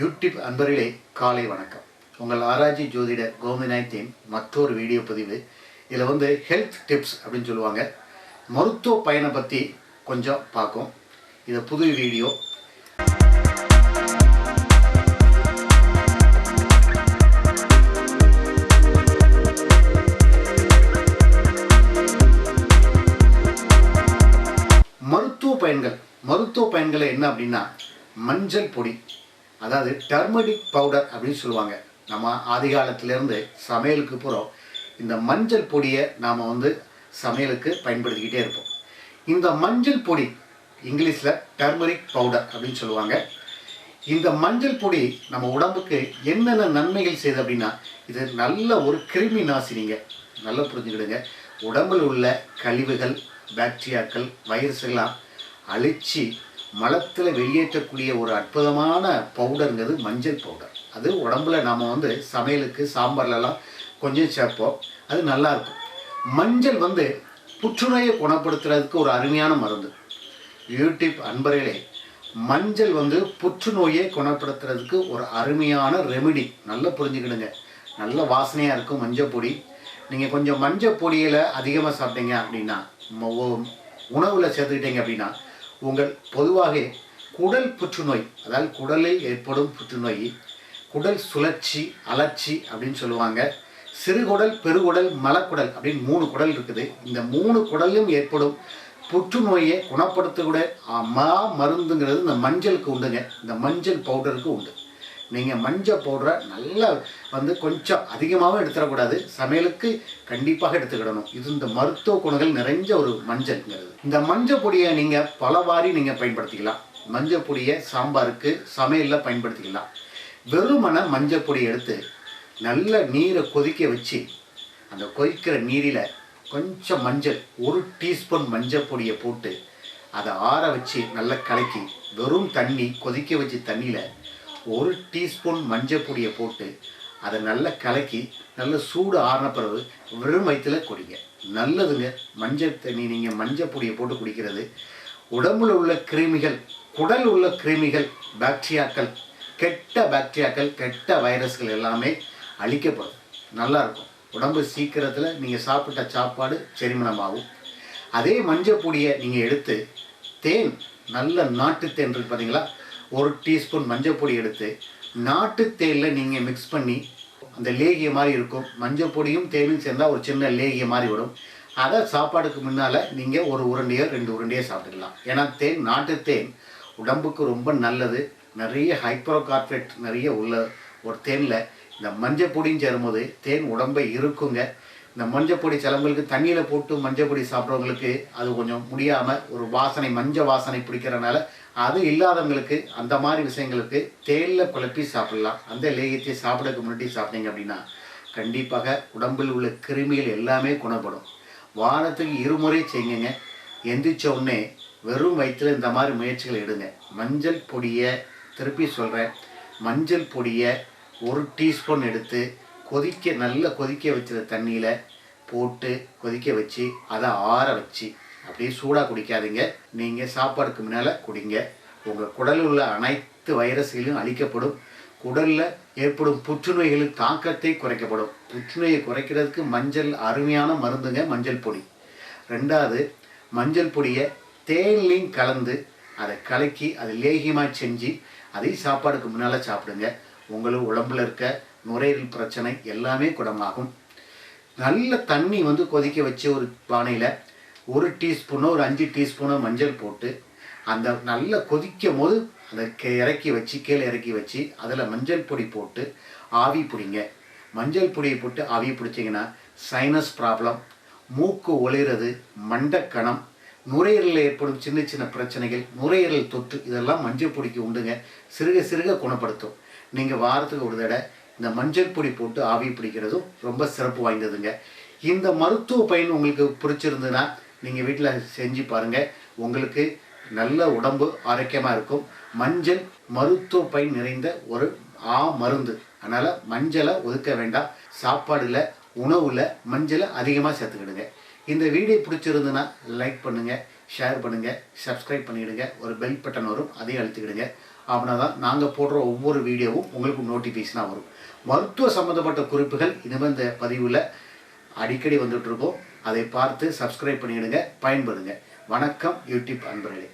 YouTube அன்பர்களே காலை வணக்கம். உங்கள் ஆராய்ச்சி ஜோதிடர் கோவிநாயத்தின் மற்றொரு வீடியோ பதிவு. இதில் வந்து ஹெல்த் டிப்ஸ் அப்படின்னு சொல்லுவாங்க. மருத்துவ பயனை பற்றி கொஞ்சம் பார்க்கும். இது புது வீடியோ. மருத்துவ பயன்கள். மருத்துவ பயன்களை என்ன அப்படின்னா மஞ்சள் பொடி அதாவது டர்மரிக் பவுடர் அப்படின்னு சொல்லுவாங்க. நம்ம ஆதி காலத்திலேருந்து சமையலுக்கு போகிறோம் இந்த மஞ்சள் பொடியை நாம் வந்து சமையலுக்கு பயன்படுத்திக்கிட்டே இருப்போம். இந்த மஞ்சள் பொடி இங்கிலீஷில் டர்மரிக் பவுடர் அப்படின்னு சொல்லுவாங்க. இந்த மஞ்சள் பொடி நம்ம உடம்புக்கு என்னென்ன நன்மைகள் செய்யுது அப்படின்னா இது நல்ல ஒரு கிருமி நாசினிங்க நல்லா புரிஞ்சுக்கிடுங்க. உடம்பில் உள்ள கழிவுகள் பாக்டீரியாக்கள் வைரஸ்லாம் அழித்து மலத்தில் வெளியேற்றக்கூடிய ஒரு அற்புதமான பவுடருங்கிறது மஞ்சள் பவுடர் அது உடம்புல நாம் வந்து சமையலுக்கு சாம்பார்லலாம் கொஞ்சம் சேர்ப்போம். அது நல்லா இருக்கும் மஞ்சள் வந்து புற்றுநோயை குணப்படுத்துறதுக்கு ஒரு அருமையான மருந்து. யூடியூப் அன்பர்களே மஞ்சள் வந்து புற்றுநோயை குணப்படுத்துறதுக்கு ஒரு அருமையான ரெமிடி நல்லா புரிஞ்சுக்கிடுங்க. நல்ல வாசனையாக இருக்கும் மஞ்சள் பொடி. நீங்கள் கொஞ்சம் மஞ்சள் பொடியில் அதிகமாக சாப்பிட்டீங்க அப்படின்னா உணவில் சேர்த்துக்கிட்டீங்க அப்படின்னா உங்கள் பொதுவாக குடல் புற்றுநோய் அதாவது குடலில் ஏற்படும் புற்றுநோய் குடல் சுழற்சி அலர்ச்சி அப்படின்னு சொல்லுவாங்க. சிறுகுடல் பெருகுடல் மலக்குடல் அப்படின்னு மூணு குடல் இருக்குது. இந்த மூணு குடலும் ஏற்படும் புற்றுநோயை குணப்படுத்தக்கூட மா மருந்துங்கிறது இந்த மஞ்சளுக்கு உண்டுங்க. இந்த மஞ்சள் பவுடருக்கு உண்டு. நீங்கள் மஞ்சள் பவுடரை நல்லா வந்து கொஞ்சம் அதிகமாகவும் எடுத்துடக்கூடாது. சமையலுக்கு கண்டிப்பாக எடுத்துக்கிடணும். இது இந்த மருத்துவ குணங்கள் நிறைஞ்ச ஒரு மஞ்சள்ங்கிறது. இந்த மஞ்சள் பொடியை நீங்கள் பலவாரி நீங்கள் பயன்படுத்திக்கலாம். மஞ்சள் பொடியை சாம்பாருக்கு சமையலில் பயன்படுத்திக்கலாம். வெறுமன மஞ்சள் பொடி எடுத்து நல்ல நீரை கொதிக்க வச்சு அந்த கொதிக்கிற நீரில் கொஞ்சம் மஞ்சள் ஒரு டீஸ்பூன் மஞ்சள் பொடியை போட்டு அதை ஆற வச்சு நல்லா கலக்கி வெறும் தண்ணி கொதிக்க வச்சு தண்ணியில் ஒரு டீஸ்பூன் மஞ்சள் பொடியை போட்டு அதை நல்லா கலக்கி நல்ல சூடு ஆறின பிறகு வெறும் வயிற்றுல குடிங்க. நல்லதுங்க. மஞ்சள் தண்ணி நீங்கள் மஞ்சள் பொடியை போட்டு குடிக்கிறது. உடம்புல உள்ள கிருமிகள் குடல் உள்ள கிருமிகள் பாக்டீரியாக்கள் கெட்ட பாக்டீரியாக்கள் கெட்ட வைரஸ்கள் எல்லாமே அழிக்கப்படும். நல்லாயிருக்கும் உடம்பு சீக்கிரத்தில் நீங்கள் சாப்பிட்ட சாப்பாடு செரிமணமாகும் அதே மஞ்சள் பொடியை நீங்கள் எடுத்து தேன் நல்ல நாட்டு தேன் இருக்கு பார்த்தீங்களா ஒரு டீஸ்பூன் மஞ்சள் பொடி எடுத்து நாட்டு தேயில நீங்கள் மிக்ஸ் பண்ணி அந்த லேகிய மாதிரி இருக்கும். மஞ்சள் பொடியும் தேனும் சேர்ந்தால் ஒரு சின்ன லேகிய மாதிரி வரும். அதை சாப்பாடுக்கு முன்னால் நீங்கள் ஒரு உருண்டையோ ரெண்டு உருண்டையோ சாப்பிட்டுக்கலாம். ஏன்னா தேன் நாட்டு தேன் உடம்புக்கு ரொம்ப நல்லது. நிறைய ஹைப்ரோ ஹைப்ரோகார்பரேட் நிறைய உள்ள ஒரு தேனில் இந்த மஞ்சள் பொடியும் சேரும்போது தேன் உடம்பை இருக்குங்க இந்த மஞ்சள் பொடி சிலம்புகளுக்கு தண்ணியில் போட்டு மஞ்சள் பொடி சாப்பிட்றவங்களுக்கு அது கொஞ்சம் முடியாமல் ஒரு வாசனை மஞ்சள் வாசனை பிடிக்கிறனால அது இல்லாதவங்களுக்கு அந்த மாதிரி விஷயங்களுக்கு தேலில் குழப்பி சாப்பிடலாம். அந்த லேகியத்தை சாப்பிடக்கு முன்னாடி சாப்பிட்டீங்க அப்படின்னா கண்டிப்பாக உடம்பில் உள்ள கிருமிகள் எல்லாமே குணப்படும். வாரத்துக்கு இருமுறை செய்யுங்க. எந்திரிச்ச உடனே வெறும் வயிற்றில் இந்த மாதிரி முயற்சிகள் எடுங்க. மஞ்சள் பொடியை திருப்பி சொல்கிறேன் மஞ்சள் பொடியை ஒரு டீஸ்பூன் எடுத்து கொதிக்க நல்லா கொதிக்க வச்சிருந்த தண்ணியில் போட்டு கொதிக்க வச்சு அதை ஆற வச்சு அப்படியே சூடாக குடிக்காதீங்க. நீங்கள் சாப்பாடுக்கு முன்னால் குடிங்க. உங்கள் குடலில் உள்ள அனைத்து வைரஸ்களும் அழிக்கப்படும். குடலில் ஏற்படும் புற்றுநோய்களின் தாக்கத்தை குறைக்கப்படும். புற்றுநோயை குறைக்கிறதுக்கு மஞ்சள் அருமையான மருந்துங்க மஞ்சள் பொடி. ரெண்டாவது மஞ்சள் பொடியை தேன்லையும் கலந்து அதை கலக்கி அதை லேகியமாக செஞ்சு அதை சாப்பாடுக்கு முன்னால் சாப்பிடுங்க. உங்களுக்கு உடம்புல இருக்க நுரையீரல் பிரச்சனை எல்லாமே குணமாகும். நல்ல தண்ணி வந்து கொதிக்க வச்சு ஒரு பானையில் ஒரு டீஸ்பூனோ ஒரு அஞ்சு டீஸ்பூனோ மஞ்சள் போட்டு அந்த நல்லா கொதிக்கும் போது அதை கே இறக்கி வச்சு கீழே இறக்கி வச்சு அதில் மஞ்சள் பொடி போட்டு ஆவி பிடிங்க. மஞ்சள் பொடியை போட்டு ஆவி பிடிச்சிங்கன்னா சைனஸ் ப்ராப்ளம் மூக்கு ஒளிறது மண்டக்கணம் நுரையீரலில் ஏற்படும் சின்ன சின்ன பிரச்சனைகள் நுரையீரல் தொற்று இதெல்லாம் மஞ்சள் பொடிக்கு உண்டுங்க. சிறுக சிறுக குணப்படுத்தும். நீங்கள் வாரத்துக்கு ஒரு தடவை இந்த மஞ்சள் பொடி போட்டு ஆவி பிடிக்கிறதும் ரொம்ப சிறப்பு வாய்ந்ததுங்க. இந்த மருத்துவ பயன் உங்களுக்கு பிடிச்சிருந்ததுன்னா நீங்கள் வீட்டில் செஞ்சு பாருங்கள் உங்களுக்கு நல்ல உடம்பு ஆரோக்கியமாக இருக்கும். மஞ்சள் மருத்துவ பயன் நிறைந்த ஒரு ஆ மருந்து. அதனால் மஞ்சளை ஒதுக்க வேண்டாம். சாப்பாடில் உணவில் மஞ்சளை அதிகமாக சேர்த்துக்கிடுங்க. இந்த வீடியோ பிடிச்சிருந்துன்னா லைக் பண்ணுங்கள் ஷேர் பண்ணுங்கள் சப்ஸ்கிரைப் பண்ணிவிடுங்க ஒரு பெல் பட்டன் வரும் அதையும் அழுத்திக்கிடுங்க. அப்படின்னா தான் நாங்கள் போடுற ஒவ்வொரு வீடியோவும் உங்களுக்கு நோட்டிஃபிகேஷனாக வரும். மருத்துவ சம்மந்தப்பட்ட குறிப்புகள் இனிமேல் இந்த பதிவில் அடிக்கடி வந்துட்டு இருக்கோம். அதை பார்த்து சப்ஸ்கிரைப் பண்ணிவிடுங்க பயன்படுங்க வணக்கம் யூடியூப் அன்பர்களே.